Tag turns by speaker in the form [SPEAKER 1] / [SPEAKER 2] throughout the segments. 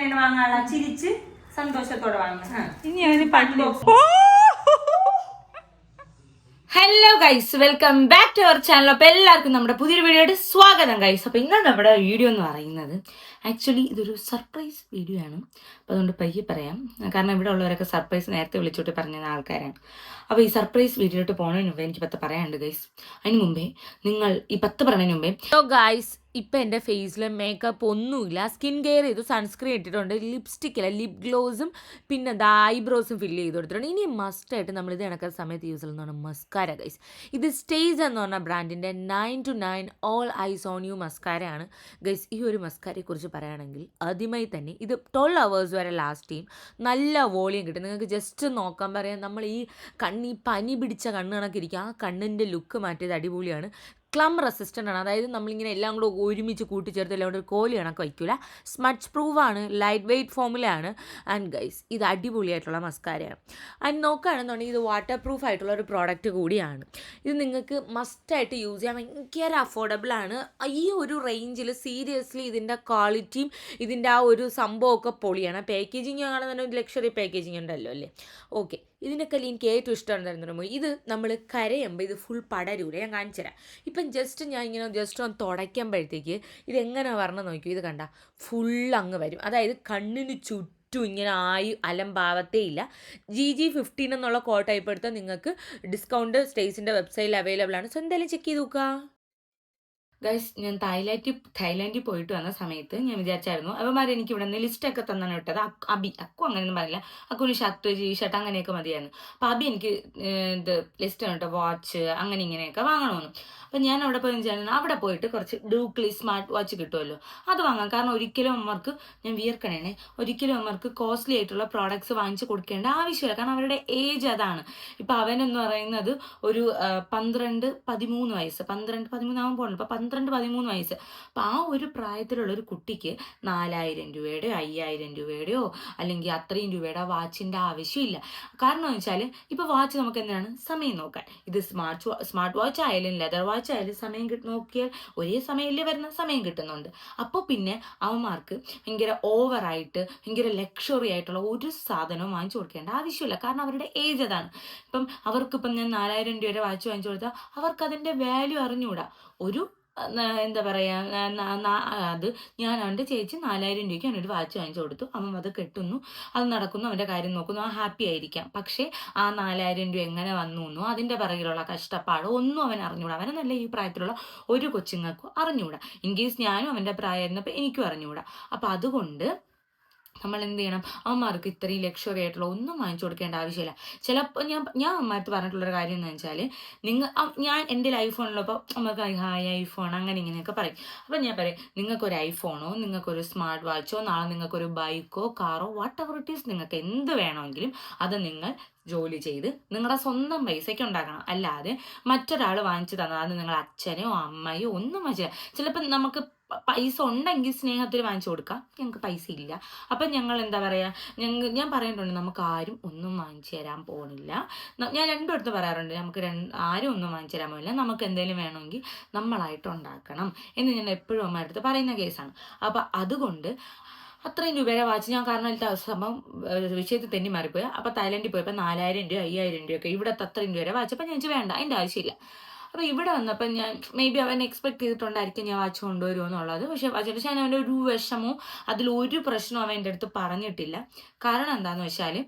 [SPEAKER 1] എങ്ങനെയാണ് വാങ്ങാനുള്ള ചിരിച്ച് സന്തോഷത്തോടെ വാങ്ങുന്നത്.
[SPEAKER 2] ഇനി അവന് പണ്ട്
[SPEAKER 1] hello guys welcome back to our channel അപ്പൊ എല്ലാവർക്കും നമ്മുടെ പുതിയൊരു വീഡിയോയുടെ സ്വാഗതം ഗൈസ് അപ്പൊ ഇന്ന് നമ്മുടെ വീഡിയോ എന്ന് പറയുന്നത് ആക്ച്വലി ഇതൊരു സർപ്രൈസ് വീഡിയോ ആണ്. അപ്പൊ അതുകൊണ്ട് പയ്യെ പറയാം. കാരണം ഇവിടെ ഉള്ളവരൊക്കെ സർപ്രൈസ് നേരത്തെ വിളിച്ചോട്ട് പറഞ്ഞ ആൾക്കാരാണ്. അപ്പോൾ ഈ സർപ്രൈസ് വീഡിയോട്ട് പോകുന്നതിന് മുമ്പേ എനിക്ക് പത്ത് പറയാനുണ്ട് ഗൈസ് അതിന് മുമ്പേ നിങ്ങൾ ഈ പത്ത് പറയുന്നതിന് മുമ്പേ
[SPEAKER 2] ഹലോ ഗായ്സ് ഇപ്പം എന്റെ ഫേസിൽ മേക്കപ്പ് ഒന്നുമില്ല. സ്കിൻ കെയർ ചെയ്തു സൺസ്ക്രീൻ ഇട്ടിട്ടുണ്ട് ലിപ്സ്റ്റിക്കില്ല ലിപ് ഗ്ലോസും പിന്നെ എന്താ ഐബ്രോസും ഫില്ല് ചെയ്ത് കൊടുത്തിട്ടുണ്ട്. ഇനി മസ്റ്റായിട്ട് നമ്മൾ ഇത് കണക്കുന്ന സമയത്ത് യൂസ് ചെയ്യുന്നതാണ് മസ്കാര ഗൈസ് ഇത് സ്റ്റേജ് എന്ന് പറഞ്ഞ ബ്രാൻഡിന്റെ nine to nine all eyes on you മസ്കാരയാണ് guys ഈ ഒരു മസ്കാരയെക്കുറിച്ച് പറയുകയാണെങ്കിൽ ആദ്യമായി തന്നെ ഇത് ട്വൽവ് അവേഴ്സ് വരെ ലാസ്റ്റ് ചെയ്യും. നല്ല വോളിയം കിട്ടും. നിങ്ങൾക്ക് ജസ്റ്റ് നോക്കാൻ പറയാം. നമ്മൾ ഈ കണ്ണി പനി പിടിച്ച കണ്ണ് കണക്കിരിക്കും. ആ കണ്ണിന്റെ ലുക്ക് മാറ്റിയത് അടിപൊളിയാണ്. ക്ലം റെസിസ്റ്റന്റ് ആണ്. അതായത് നമ്മളിങ്ങനെ എല്ലാം കൂടെ ഒരുമിച്ച് കൂട്ടിച്ചേർത്ത് എല്ലാം കൂടെ ഒരു കോലി കണക്ക് വയ്ക്കില്ല സ്മച്ച് പ്രൂവാണ് ലൈറ്റ് വെയ്റ്റ് ഫോമിലാണ് ആൻഡ് ഗൈസ് ഇത് അടിപൊളിയായിട്ടുള്ള മസ്കാരയാണ് ആൻഡ് നോക്കുകയാണെന്നുണ്ടെങ്കിൽ ഇത് വാട്ടർ പ്രൂഫ് ആയിട്ടുള്ള ഒരു പ്രോഡക്റ്റ് കൂടിയാണ്. ഇത് നിങ്ങൾക്ക് മസ്റ്റായിട്ട് യൂസ് ചെയ്യാൻ ഭയങ്കര അഫോർഡബിൾ ആണ്. ഈ ഒരു റേഞ്ചിൽ സീരിയസ്ലി ഇതിന്റെ ക്വാളിറ്റിയും ഇതിന്റെ ആ ഒരു സംഭവമൊക്കെ പൊളിയാണ്. പാക്കേജിങ് ആണെന്നുണ്ടെങ്കിൽ ലക്ഷറി പാക്കേജിങ് ഉണ്ടല്ലോ അല്ലേ? ഓക്കെ ഇതിനൊക്കെ എനിക്ക് ഏറ്റവും ഇഷ്ടമാണ് തരുന്നത് ഇത് നമ്മൾ കരയുമ്പോൾ ഇത് ഫുൾ പടരൂല. ഞാൻ കാണിച്ചു തരാം. ഇപ്പം ജസ്റ്റ് ഞാൻ ഇങ്ങനെ ജസ്റ്റ് ഒന്ന് തുടയ്ക്കുമ്പോഴത്തേക്ക് ഇതെങ്ങനെ വരണം നോക്കൂ ഇത് കണ്ട ഫുൾ അങ്ങ് വരും. അതായത് കണ്ണിന് ചുറ്റും ഇങ്ങനെ ആയി അലംഭാവത്തേ ഇല്ല. ജി ജി ഫിഫ്റ്റീൻ എന്നുള്ള കോ ടൈപ്പ് എടുത്താൽ നിങ്ങൾക്ക് ഡിസ്കൗണ്ട് സ്റ്റേസിന്റെ വെബ്സൈറ്റിൽ അവൈലബിൾ ആണ്. സോ എന്തായാലും ചെക്ക് ചെയ്ത് നോക്കുക.
[SPEAKER 1] ഗൈസ് ഞാൻ തായ്ലാൻഡിൽ തായ്ലാൻഡിൽ പോയിട്ട് വന്ന സമയത്ത് ഞാൻ വിചാരിച്ചായിരുന്നു അവന്മാർ എനിക്ക് ഇവിടെ നിന്ന് ലിസ്റ്റൊക്കെ തന്നാണ് വിട്ടത്. അബി അക്കു അങ്ങനെയൊന്നും പറയില്ല അക്കുവിന് ഷർട്ട് ജി ഷർട്ട് അങ്ങനെയൊക്കെ മതിയായിരുന്നു. അപ്പം അബി എനിക്ക് ഇത് ലിസ്റ്റ് കേട്ടോ. വാച്ച് അങ്ങനെ ഇങ്ങനെയൊക്കെ വാങ്ങണമെന്ന് അപ്പം ഞാൻ അവിടെ പോയി വിചാരിച്ചാൽ അവിടെ പോയിട്ട് കുറച്ച് ഡൂക്ലി സ്മാർട്ട് വാച്ച് കിട്ടുമല്ലോ അത് വാങ്ങാം. കാരണം ഒരിക്കലും അമ്മർക്ക് ഞാൻ വിയർക്കണേ ഒരിക്കലും അമ്മർക്ക് കോസ്റ്റ്ലി ആയിട്ടുള്ള പ്രോഡക്ട്സ് വാങ്ങിച്ച് കൊടുക്കേണ്ട ആവശ്യമില്ല. കാരണം അവരുടെ ഏജ് അതാണ്. ഇപ്പം അവനെന്ന് പറയുന്നത് ഒരു പന്ത്രണ്ട് പതിമൂന്ന് വയസ്സ്. പന്ത്രണ്ട് പതിമൂന്നാവാൻ പോകണം ഇപ്പം പന്ത്രണ്ട് പതിമൂന്ന് വയസ്സ്. അപ്പം ആ ഒരു പ്രായത്തിലുള്ള ഒരു കുട്ടിക്ക് നാലായിരം രൂപയുടെയോ അയ്യായിരം രൂപയുടെയോ അല്ലെങ്കിൽ അത്രയും രൂപയുടെ വാച്ചിന്റെ ആവശ്യമില്ല. കാരണം എന്ന് വെച്ചാൽ ഇപ്പോൾ വാച്ച് നമുക്ക് എന്താണ്? സമയം നോക്കാൻ. ഇത് സ്മാർട്ട് സ്മാർട്ട് വാച്ച് ആയാലും ലെതർ വാച്ച് ആയാലും സമയം നോക്കിയാൽ ഒരേ സമയമില്ലേ വരുന്ന സമയം കിട്ടുന്നുണ്ട്. അപ്പോൾ പിന്നെ അവന്മാർക്ക് ഭയങ്കര ഓവറായിട്ട് ഭയങ്കര ലക്ഷറി ആയിട്ടുള്ള ഒരു സാധനവും വാങ്ങിച്ചു കൊടുക്കേണ്ട ആവശ്യമില്ല. കാരണം അവരുടെ ഏജ് അതാണ്. ഇപ്പം അവർക്കിപ്പം ഞാൻ നാലായിരം രൂപയുടെ വാച്ച് വാങ്ങിച്ചു കൊടുത്താൽ അവർക്ക് അതിന്റെ വാല്യൂ അറിഞ്ഞുകൂടാ. ഒരു എന്താ പറയുക അത് ഞാൻ അവന്റെ ചേച്ചി നാലായിരം രൂപയ്ക്ക് അവനൊരു വാച്ച് വാങ്ങിച്ചു കൊടുത്തു. അവൻ അത് കെട്ടുന്നു. അത് നടക്കുന്നു. അവന്റെ കാര്യം നോക്കുന്നു. ആ ഹാപ്പി ആയിരിക്കാം. പക്ഷേ ആ നാലായിരം രൂപ എങ്ങനെ വന്നു എന്നോ അതിന്റെ പിറകിലുള്ള കഷ്ടപ്പാടോ ഒന്നും അവൻ അറിഞ്ഞൂടാ നല്ല ഈ പ്രായത്തിലുള്ള ഒരു കൊച്ചുങ്ങൾക്കും അറിഞ്ഞൂടാ ഇൻ കേസ് ഞാനും അവന്റെ പ്രായമായിരുന്നപ്പോൾ എനിക്കും അറിഞ്ഞൂടാ അപ്പം അതുകൊണ്ട് നമ്മൾ എന്ത് ചെയ്യണം അമ്മമാർക്ക് ഇത്രയും ലക്ഷറി ആയിട്ടുള്ള ഒന്നും വാങ്ങിച്ചു കൊടുക്കേണ്ട ആവശ്യമില്ല. ചിലപ്പോൾ ഞാൻ ഞാൻ അമ്മമാർക്ക് പറഞ്ഞിട്ടുള്ളൊരു കാര്യം എന്ന് വെച്ചാൽ നിങ്ങൾ ഞാൻ എന്റെ ഐഫോണിലപ്പോൾ നമുക്ക് ഹായ് ഐഫോൺ അങ്ങനെ ഇങ്ങനെയൊക്കെ പറയും. അപ്പം ഞാൻ പറയും നിങ്ങൾക്കൊരു ഐഫോണോ നിങ്ങൾക്കൊരു സ്മാർട്ട് വാച്ചോ നാളെ നിങ്ങൾക്കൊരു ബൈക്കോ കാറോ വാട്ട് എവർ ഇറ്റ് ഈസ് നിങ്ങൾക്ക് എന്ത് വേണമെങ്കിലും അത് നിങ്ങൾ ജോലി ചെയ്ത് നിങ്ങളുടെ സ്വന്തം പൈസയ്ക്ക് ഉണ്ടാക്കണം. അല്ലാതെ മറ്റൊരാൾ വാങ്ങിച്ചു തന്നാൽ നിങ്ങൾ അച്ഛനോ അമ്മയോ ഒന്നും വാങ്ങിച്ചില്ല ചിലപ്പോൾ നമുക്ക് പൈസ ഉണ്ടെങ്കിൽ സ്നേഹത്തിൽ വാങ്ങിച്ചു കൊടുക്കാം. ഞങ്ങൾക്ക് പൈസ ഇല്ല. അപ്പം ഞങ്ങൾ എന്താ പറയുക ഞങ്ങൾ ഞാൻ പറയുന്നുണ്ട് നമുക്ക് ആരും ഒന്നും വാങ്ങിച്ചു തരാൻ പോകുന്നില്ല ഞാൻ രണ്ടിടത്ത് പറയാറുണ്ട്. നമുക്ക് ആരും ഒന്നും വാങ്ങിച്ചു തരാൻ പോകില്ല നമുക്ക് എന്തെങ്കിലും വേണമെങ്കിൽ നമ്മളായിട്ട് ഉണ്ടാക്കണം എന്ന് ഞാൻ എപ്പോഴും അമ്മ അടുത്ത് പറയുന്ന കേസാണ്. അപ്പം അതുകൊണ്ട് അത്രയും രൂപയുടെ വാച്ച് ഞാൻ കാരണം സംഭവം വിഷയത്തിൽ തന്നെ മാറിപ്പോയി. അപ്പം തായ്ലൻഡിൽ പോയപ്പോൾ നാലായിരം രൂപ അയ്യായിരം രൂപയൊക്കെ ഇവിടുത്തെ അത്രയും രൂപയുടെ വാച്ച്. അപ്പം ഞാൻ വേണ്ട അതിന്റെ ആവശ്യമില്ല. അപ്പോൾ ഇവിടെ വന്നപ്പോൾ ഞാൻ മേ ബി അവൻ എക്സ്പെക്ട് ചെയ്തിട്ടുണ്ടായിരിക്കും ഞാൻ വാച്ച് കൊണ്ടുവരുമോ എന്നുള്ളത്. പക്ഷേ വാച്ച് പക്ഷേ അവന്റെ ഒരു വിഷമോ അതിലൊരു പ്രശ്നവും അവൻ എന്റെ അടുത്ത് പറഞ്ഞിട്ടില്ല. കാരണം എന്താണെന്ന് വെച്ചാൽ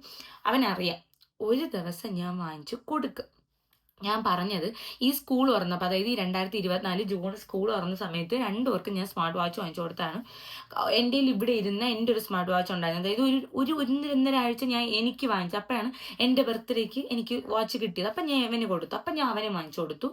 [SPEAKER 1] അവനറിയാം ഒരു ദിവസം ഞാൻ വാങ്ങിച്ചു കൊടുക്കും. ഞാൻ പറഞ്ഞത് ഈ സ്കൂൾ തുറന്നപ്പോൾ അതായത് ഈ രണ്ടായിരത്തി ഇരുപത്തിനാല് ജൂൺ സ്കൂൾ തുറന്ന സമയത്ത് രണ്ടു പേർക്ക് ഞാൻ സ്മാർട്ട് വാച്ച് വാങ്ങിച്ചു കൊടുത്താണ്. എന്റെ ഇവിടെ ഇരുന്ന എന്റെ ഒരു സ്മാർട്ട് വാച്ച് ഉണ്ടായിരുന്നു. അതായത് ഒരു ഒരു ഒന്നര ആഴ്ച ഞാൻ എനിക്ക് വാങ്ങിച്ചു. അപ്പോഴാണ് എന്റെ ബർത്ത്ഡേക്ക് എനിക്ക് വാച്ച് കിട്ടിയത്. അപ്പം ഞാൻ അവന് കൊടുത്തു. അപ്പം ഞാൻ അവനെ വാങ്ങിച്ചു കൊടുത്തു.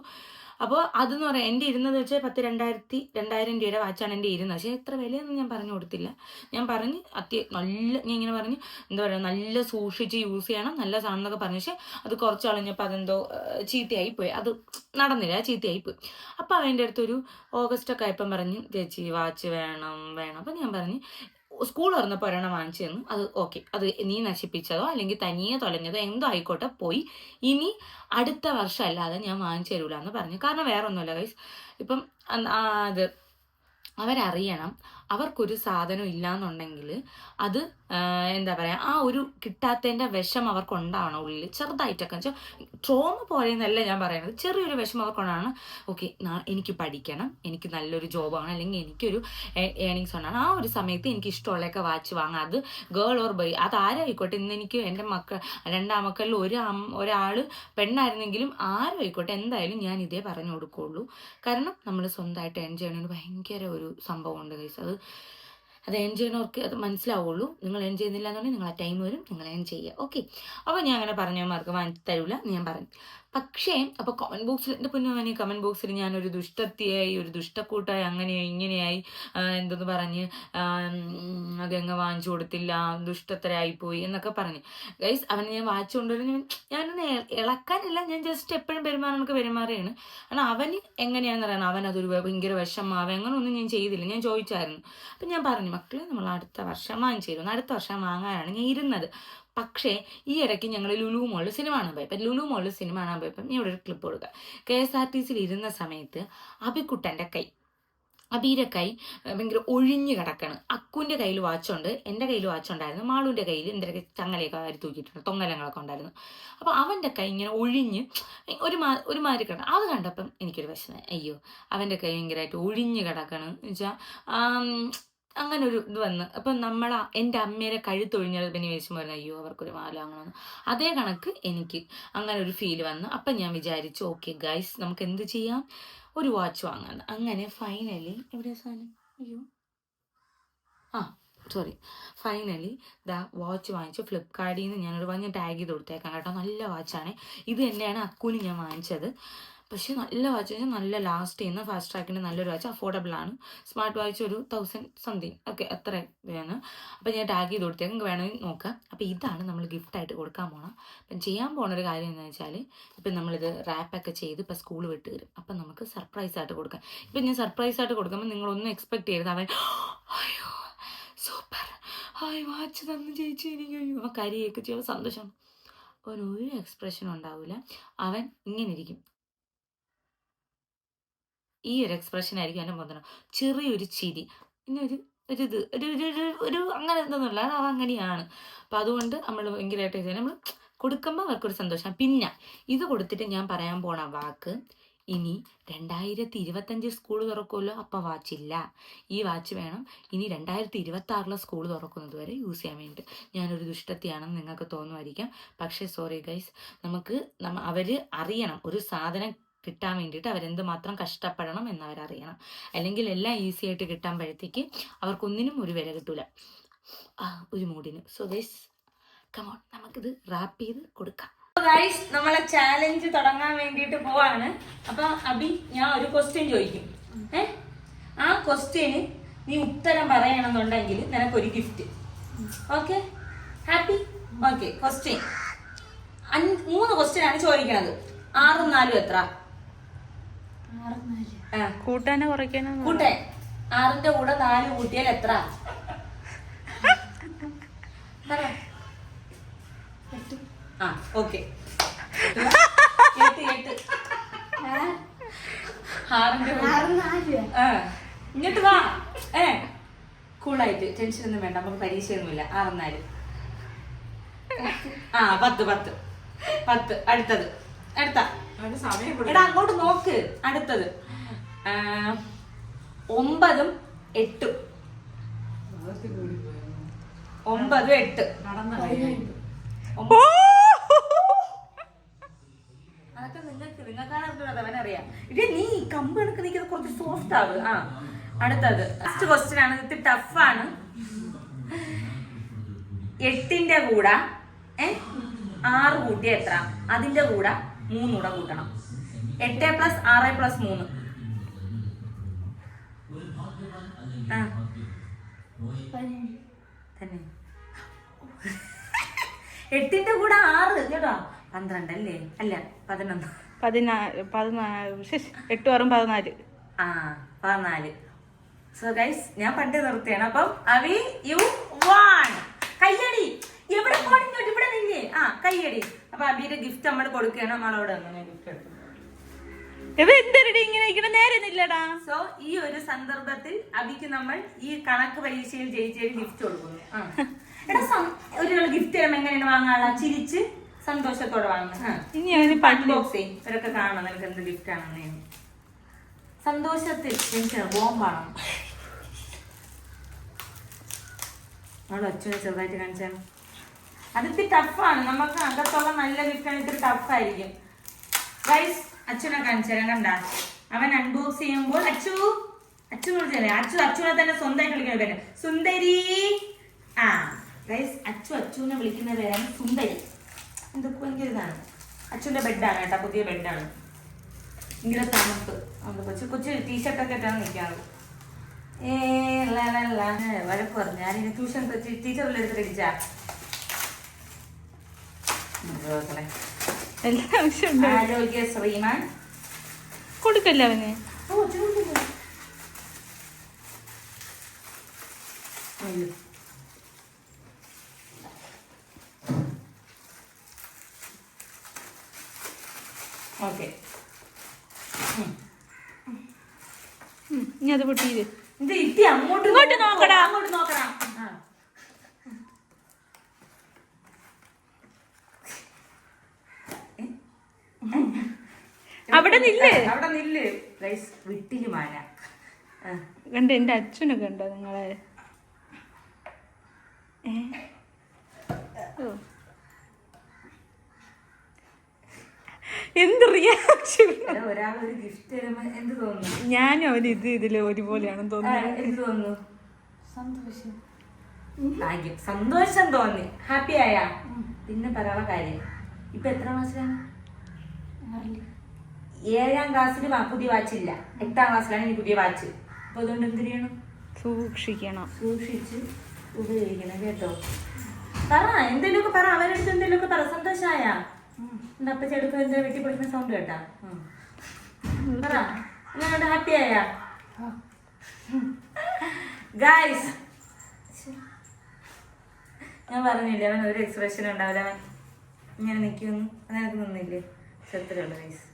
[SPEAKER 1] അപ്പോൾ അതെന്ന് പറയാം എന്റെ ഇരുന്നത് വെച്ചാൽ പത്ത് രണ്ടായിരത്തി രണ്ടായിരം രൂപയുടെ വാച്ചാണ് എന്റെ ഇരുന്നത്. പക്ഷേ എത്ര വിലയൊന്നും ഞാൻ പറഞ്ഞു കൊടുത്തില്ല. ഞാൻ പറഞ്ഞ് അത്യ നല്ല ഞാൻ ഇങ്ങനെ പറഞ്ഞ് എന്താ പറയുക നല്ല സൂക്ഷിച്ച് യൂസ് ചെയ്യണം നല്ല സാധനമെന്നൊക്കെ പറഞ്ഞു. പക്ഷേ അത് കുറച്ച് കളഞ്ഞപ്പോൾ അതെന്തോ ചീത്തയായി പോയി. അത് നടന്നില്ല ചീത്തയായി പോയി. അപ്പോൾ അവന്റെ അടുത്തൊരു ഓഗസ്റ്റ് ഒക്കെ ആയപ്പം പറഞ്ഞു ചേച്ചി വാച്ച് വേണം വേണം. അപ്പം ഞാൻ പറഞ്ഞു സ്കൂൾ തുറന്നപ്പോൾ ഒരെണ്ണം വാങ്ങിച്ചു തന്നു അത് ഓക്കെ. അത് നീ നശിപ്പിച്ചതോ അല്ലെങ്കിൽ തനിയെ തൊലഞ്ഞതോ എന്തോ ആയിക്കോട്ടെ പോയി. ഇനി അടുത്ത വർഷം അല്ലാതെ ഞാൻ വാങ്ങിച്ചു തരൂല എന്ന് പറഞ്ഞു. കാരണം വേറെ ഒന്നുമില്ല ഗൈസ് ഇപ്പം അത് അവരറിയണം. അവർക്കൊരു സാധനം ഇല്ലാന്നുണ്ടെങ്കിൽ അത് എന്താ പറയുക ആ ഒരു കിട്ടാത്തതിന്റെ വിഷം അവർക്കുണ്ടാവണം ഉള്ളിൽ ചെറുതായിട്ടൊക്കെ വെച്ചാൽ ട്രോമ പോലെയെന്നല്ല ഞാൻ പറയുന്നത് ചെറിയൊരു വിഷം അവർക്കുണ്ടാണ് ഓക്കെ എനിക്ക് പഠിക്കണം എനിക്ക് നല്ലൊരു ജോബ് ആണ് അല്ലെങ്കിൽ എനിക്കൊരു ഏണിങ്സ് ഉണ്ടാണ് ആ ഒരു സമയത്ത് എനിക്ക് ഇഷ്ടമുള്ളതൊക്കെ വാച്ച് വാങ്ങാം. അത് ഗേൾ ഓർ ബൈ അത് ആരായിക്കോട്ടെ? ഇന്ന് എനിക്ക് എന്റെ മക്കൾ രണ്ടാം മക്കളിൽ ഒരു ഒരാൾ പെണ്ണായിരുന്നെങ്കിലും ആരായിക്കോട്ടെ? എന്തായാലും ഞാൻ ഇതേ പറഞ്ഞു കൊടുക്കുള്ളൂ. കാരണം നമ്മൾ സ്വന്തമായിട്ട് ഏൺ ചെയ്യണമെങ്കിൽ ഭയങ്കര ഒരു സംഭവമുണ്ട് ഗൈസ് അത് അത് ഏൺ ചെയ്യണവർക്ക് അത് മനസ്സിലാവുള്ളൂ. നിങ്ങൾ ഏൺ ചെയ്യുന്നില്ല എന്നുണ്ടെങ്കിൽ നിങ്ങൾ ആ ടൈം വരും നിങ്ങൾ ഏൺ ചെയ്യുക. ഓക്കെ അപ്പോൾ ഞാൻ അങ്ങനെ പറഞ്ഞവന്മാർക്ക് വാങ്ങി തരൂല ഞാൻ പറഞ്ഞു. പക്ഷേ അപ്പോൾ കമന്റ് ബോക്സിൽ എന്റെ പൊന്നുമണി കമന്റ് ബോക്സിൽ ഞാൻ ഒരു ദുഷ്ടത്തിയായി ഒരു ദുഷ്ടക്കൂട്ടായി അങ്ങനെയായി ഇങ്ങനെയായി എന്തെന്ന് പറഞ്ഞ് ഗംഗ വാങ്ങിച്ചു കൊടുത്തില്ല ദുഷ്ടത്തരായിപ്പോയി എന്നൊക്കെ പറഞ്ഞ്. ഗൈസ് അവനെ ഞാൻ വായിച്ചു കൊണ്ടുവരുന്ന ഞാനൊന്ന് ഇളക്കാനില്ല ഞാൻ ജസ്റ്റ് എപ്പോഴും പെരുമാറണമൊക്കെ പെരുമാറുകയാണ്. കാരണം അവന് എങ്ങനെയാണെന്ന് അറിയണം. അവൻ അതൊരു ഭയങ്കര അങ്ങനെ ഒന്നും ഞാൻ ചെയ്തില്ല. ഞാൻ ചോദിച്ചായിരുന്നു. അപ്പം ഞാൻ പറഞ്ഞു മക്കളെ നമ്മൾ അടുത്ത വർഷം വാങ്ങിച്ചു തരുന്നു അടുത്ത വർഷം വാങ്ങാനാണ് ഞാൻ ഇരുന്നത്. പക്ഷേ ഈ ഇടയ്ക്ക് ഞങ്ങൾ ലുലു മോളിൽ സിനിമ കാണാൻ പോയി. അപ്പം ലുലു മോളിൽ സിനിമ കാണാൻ പോയപ്പം ഞാൻ ഇവിടെ ഒരു ക്ലിപ്പ് കൊടുക്കുക കെ എസ് ആർ ടി സിയിൽ ഇരുന്ന സമയത്ത് അബിക്കുട്ടന്റെ കൈ അബീരെ കൈ ഭയങ്കര ഒഴിഞ്ഞു കിടക്കാണ്. അക്കുവിന്റെ കയ്യിൽ വാച്ചുണ്ട് എന്റെ കയ്യിൽ വാച്ചുണ്ടായിരുന്നു മാളുവിന്റെ കയ്യിൽ എന്റെ ചങ്ങലയൊക്കെ വാരി തൂക്കിയിട്ടുണ്ട്. തൊങ്ങലങ്ങളൊക്കെ ഉണ്ടായിരുന്നു. അപ്പോൾ അവന്റെ കൈ ഇങ്ങനെ ഒഴിഞ്ഞ് ഒരു മാ ഒരു മാതിരി കിടക്കണം അത് കണ്ടപ്പം എനിക്കൊരു വിഷമം. അയ്യോ അവന്റെ കൈ ഭയങ്കരമായിട്ട് ഒഴിഞ്ഞു കിടക്കണം. എന്ന് വെച്ചാൽ അങ്ങനെ ഒരു ഇത് വന്ന്. അപ്പം നമ്മൾ എന്റെ അമ്മയുടെ കഴുത്തൊഴിഞ്ഞത് വിഷമം പറഞ്ഞു അയ്യോ അവർക്കൊരു മാല വാങ്ങണമെന്ന് അതേ കണക്ക് എനിക്ക് അങ്ങനെ ഒരു ഫീൽ വന്നു. അപ്പം ഞാൻ വിചാരിച്ചു ഓക്കെ ഗൈസ് നമുക്ക് എന്ത് ചെയ്യാം? ഒരു വാച്ച് വാങ്ങാം അങ്ങനെ ഫൈനലി എവിടെ സാധനം? അയ്യോ. ആ സോറി ഫൈനലി ദാ വാച്ച് വാങ്ങിച്ചു. ഫ്ലിപ്കാർട്ടിൽ നിന്ന് ഞാനൊരു വാങ്ങി ടാഗ് ചെയ്ത് കൊടുത്തേക്കാം കേട്ടോ. നല്ല വാച്ചാണ് ഇത് തന്നെയാണ് അക്കൂന് ഞാൻ വാങ്ങിച്ചത്. പക്ഷേ നല്ല വാച്ച് കഴിഞ്ഞാൽ നല്ല ലാസ്റ്റ് ചെയ്യുന്ന ഫാസ്റ്റ് ട്രാക്കിന്റെ നല്ലൊരു വാച്ച് അഫോർഡബിൾ ആണ്. സ്മാർട്ട് വാച്ച് ഒരു തൗസൻഡ് സംതിങ് ഓക്കെ അത്ര ഇതാണ് അപ്പം ഞാൻ ടാഗ് ചെയ്ത് കൊടുത്തേക്കാം. നിങ്ങൾക്ക് വേണമെങ്കിൽ നോക്കാം. അപ്പോൾ ഇതാണ് നമ്മൾ ഗിഫ്റ്റായിട്ട് കൊടുക്കാൻ പോകണം അപ്പം ചെയ്യാൻ പോണ ഒരു കാര്യം എന്ന് വെച്ചാൽ ഇപ്പം നമ്മളിത് റാപ്പൊക്കെ ചെയ്ത് ഇപ്പം സ്കൂൾ വിട്ട് വരും. അപ്പം നമുക്ക് സർപ്രൈസ് ആയിട്ട് കൊടുക്കാം. ഇപ്പം ഞാൻ സർപ്രൈസ് ആയിട്ട് കൊടുക്കുമ്പോൾ നിങ്ങളൊന്നും എക്സ്പെക്ട് ചെയ്യരുത്. അവൻ അയ്യോ സൂപ്പർ ഹായ് വാച്ച് തന്നു ചേച്ചി എനിക്ക്. അയ്യോ. കരിയൊക്കെ ചെയ്യുമ്പോൾ സന്തോഷം. അവൻ ഒരു എക്സ്പ്രഷനും ഉണ്ടാവില്ല അവൻ ഇങ്ങനെ ഇരിക്കും. ഈ ഒരു എക്സ്പ്രഷൻ ആയിരിക്കും എന്റെ മുഖത്തിന്. ചെറിയൊരു ചിരി പിന്നെ ഒരു ഒരു ഇത് ഒരു ഒരു ഒരു- അങ്ങനെ എന്തൊന്നുമില്ല അത് അങ്ങനെയാണ് അപ്പം അതുകൊണ്ട് നമ്മൾ ഭയങ്കരമായിട്ട് നമ്മൾ കൊടുക്കുമ്പോൾ അവർക്കൊരു സന്തോഷം. പിന്നെ ഇത് കൊടുത്തിട്ട് ഞാൻ പറയാൻ പോണ വാക്ക് ഇനി രണ്ടായിരത്തി ഇരുപത്തഞ്ച് സ്കൂൾ തുറക്കുമല്ലോ അപ്പം വാച്ചില്ല ഈ വാച്ച് വേണം ഇനി രണ്ടായിരത്തി ഇരുപത്തി ആറിലെ സ്കൂൾ തുറക്കുന്നത് വരെ യൂസ് ചെയ്യാൻ വേണ്ടിയിട്ട്. ഞാനൊരു ദുഷ്ടത്തിയാണെന്ന് നിങ്ങൾക്ക് തോന്നുമായിരിക്കാം. പക്ഷേ സോറി ഗൈസ് നമുക്ക് നമ്മ അവർ അറിയണം ഒരു സാധനം കിട്ടാൻ വേണ്ടിയിട്ട് അവരെന്ത് മാത്രം കഷ്ടപ്പെടണം എന്ന് അവരറിയണം അല്ലെങ്കിൽ എല്ലാം ഈസി ആയിട്ട് കിട്ടാൻ അവർക്കൊന്നിനും ഒരു വില കിട്ടൂല. ഒരു മൂഡിന് സോ ഗൈസ് കമോൺ നമുക്കിത് റാപ്പ് ചെയ്ത് കൊടുക്കാം. ഗൈസ് നമ്മളെ ചാലഞ്ച് തുടങ്ങാൻ വേണ്ടിയിട്ട് പോവാണ്. അപ്പൊ അബി ഞാൻ ഒരു ക്വസ്റ്റ്യൻ ചോദിക്കും. ഏ? ആ ക്വസ്റ്റ്യന് നീ ഉത്തരം പറയണമെന്നുണ്ടെങ്കിൽ നിനക്ക് ഒരു gift okay happy okay question മൂന്ന് ക്വസ്റ്റ്യൻ ആണ് ചോദിക്കണത്. ആറും നാലും എത്ര?
[SPEAKER 3] കൂട്ടാനോ കുറയ്ക്കാനോ
[SPEAKER 1] കൂട്ടേ. ആറിന്റെ കൂടെ നാല് കൂട്ടിയാൽ എത്ര? പറ. ആ ഓക്കെ. ആറിന്റെ കൂടെ. ആ, ഇങ്ങോട്ട് വാ. ഏ. കൂളായിട്ട്. ടെൻഷൻ ഒന്നും വേണ്ട. നമുക്ക് പരീക്ഷയൊന്നുമില്ല. ആറന്നാൽ ആ പത്ത് പത്ത്. പത്ത്. അടുത്തത്. അടുത്ത. എടാ അങ്ങോട്ട് നോക്ക്. അടുത്തത്. ഒമ്പതും എട്ടും. ഒമ്പതും എട്ട്. അതൊക്കെ നിങ്ങൾക്ക് നിങ്ങൾക്കാണ് അവനറിയാം ഇത് നീ കമ്പ് കണക്ക് നിൽക്കുന്നത് കുറച്ച് സോഫ്റ്റ് ആവുക ആ അടുത്തത്. ഫസ്റ്റ് ക്വസ്റ്റ്യൻ ആണ്. ഇത് ടഫാണ് എട്ടിന്റെ കൂടെ ഏ? ആറ് കൂട്ടി എത്ര? അതിന്റെ കൂടെ മൂന്ന് കൂടെ കൂട്ടണം. എട്ട് പ്ലസ് ആറ് പ്ലസ് മൂന്ന്. തന്നെ. എട്ടിന്റെ കൂടെ ആറ് കേട്ടോ? പന്ത്രണ്ട് അല്ലേ അല്ല പതിനൊന്ന്
[SPEAKER 3] പതിനാല് പതിനാല് എട്ട് ആറും പതിനാല്.
[SPEAKER 1] ആ പതിനാല്. സോ ഗൈസ് ഞാൻ പണ്ട് നിർത്തിയാണ്. അപ്പം അവി യു വാൺ കയ്യടി. എവിടെ പോണിങ്ങോട്ട് ഇവിടെ നിന്നെ. ആ കയ്യടി. അപ്പൊ അബിയുടെ ഗിഫ്റ്റ് നമ്മൾ കൊടുക്കുകയാണ്. നമ്മളോട് അങ്ങനെ ഗിഫ്റ്റ് എടുത്തു.
[SPEAKER 3] ഇങ്ങനെ?
[SPEAKER 1] സോ ഈ ഒരു സന്ദർഭത്തിൽ അബിക്ക് നമ്മൾ ഈ കണക്ക് പരീക്ഷയിൽ ജയിച്ചൊരു ഗിഫ്റ്റ് കൊടുക്കുന്നു. എടാ ഒരു ഗിഫ്റ്റ് തരുമ്പോ എങ്ങനെയാണ് വാങ്ങാനുള്ള? ചിരിച്ച് സന്തോഷത്തോടെ വാങ്ങുന്നത് ബോക്സ് ഇവരൊക്കെ കാണണം. നിനക്ക് എന്ത് ഗിഫ്റ്റ് ആണെന്ന്. സന്തോഷത്തിൽ എനിക്ക് ബോംബാണ്. അവിടെ അച്ഛനെ ചെറുതായിട്ട് കാണിച്ചാൽ അതിത്തിരി ടഫാണ് നമുക്ക് അകത്തുള്ള നല്ല ഗിഫ്റ്റ് ആണ് ഇത്തിരി ടഫായിരിക്കും ഗൈസ് അച്ഛനെ കാണിച്ചു തരാം. കണ്ട? അവൻ അൺബോക്സ് ചെയ്യുമ്പോൾ അച്ചു അച്ചു വിളിച്ചല്ലേ അച്ചു അച്ചുനെ തന്നെ സ്വന്തമായിട്ട് വിളിക്കുന്ന പേര് സുന്ദരി. ആ ഗൈസ് അച്ചു അച്ചുവിനെ വിളിക്കുന്ന പേരാണ് സുന്ദരി. എന്തൊക്കെ ഭയങ്കര ഇതാണ്. അച്ഛന്റെ ബെഡാണ് കേട്ടോ പുതിയ ബെഡാണ് ഭയങ്കര തണുപ്പ്. അതുകൊണ്ട് കൊച്ചു കൊച്ചു ടീഷർട്ടൊക്കെ ഇട്ടാണ് നിൽക്കാറ് ഏ വഴക്ക് പറഞ്ഞു. ഞാനിങ്ങനെ ട്യൂഷൻ ടീച്ചർ എടുത്തിട്ട് അടിച്ചാ ആരോഗ്യ ശ്രീമാൻ.
[SPEAKER 3] കൊടുക്കല്ല അവന്?
[SPEAKER 1] ഓക്കെ.
[SPEAKER 3] ഇനി അത് പൊട്ടിയില്ലേ?
[SPEAKER 1] ഇത് ഇട്ടി അങ്ങോട്ട്
[SPEAKER 3] ഇങ്ങോട്ട്
[SPEAKER 1] നോക്കൂ.
[SPEAKER 3] നോക്കടാ.
[SPEAKER 1] അങ്ങോട്ട് നോക്കടാ ആ.
[SPEAKER 3] അവിടെ നില്ല്.
[SPEAKER 1] അവിടെ നില്ല്. ഗൈസ് വിട്ടിൽ മാന.
[SPEAKER 3] കണ്ട് എന്റെ അച്ഛനൊക്കെ ഉണ്ടോ നിങ്ങളെ? എന്ത് റിയാക്ഷൻ
[SPEAKER 1] എടാ, ഒരാൾ ഒരു ഗിഫ്റ്റ് തരുമ്പോ എന്ത് തോന്നുന്നു?
[SPEAKER 3] ഞാനും അവന് ഇത് ഇതിൽ ഒരുപോലെയാണെന്ന്
[SPEAKER 1] തോന്നുന്നു. സന്തോഷം. ഭാഗ്യം. സന്തോഷം തോന്നി. ഹാപ്പി ആയാ. പിന്നെ പറയാനുള്ള കാര്യം. ഇപ്പൊ എത്ര ക്ലാസ്സിലാണ് ഏഴാം ക്ലാസ്സിൽ പുതിയ വാച്ച് ഇല്ല എട്ടാം ക്ലാസ്സിലാണ് ഇനി പുതിയ വാച്ച്. അപ്പൊ അതുകൊണ്ട് എന്ത് ചെയ്യണം?
[SPEAKER 3] സൂക്ഷിക്കണം.
[SPEAKER 1] സൂക്ഷിച്ച് ഉപയോഗിക്കണം കേട്ടോ. പറ എന്തെങ്കിലുമൊക്കെ പറ. അവരെടുത്ത് എന്തെങ്കിലുമൊക്കെ പറ. സന്തോഷമായ എന്താ അപ്പച്ച എടുക്കുക എന്താ വെട്ടി പൊളിക്കുന്ന സൗണ്ട് കേട്ടാ. പറ. എങ്ങനെ ഹാപ്പി ആയ? ഗായ്സ് ഞാൻ പറഞ്ഞില്ലേ അവൻ ഒരു എക്സ്പ്രഷൻ ഉണ്ടാവില്ല. അവൻ ഇങ്ങനെ നിൽക്കുന്നു. അങ്ങനെ നിന്നില്ലേ? സത്യമുള്ള ഗൈസ്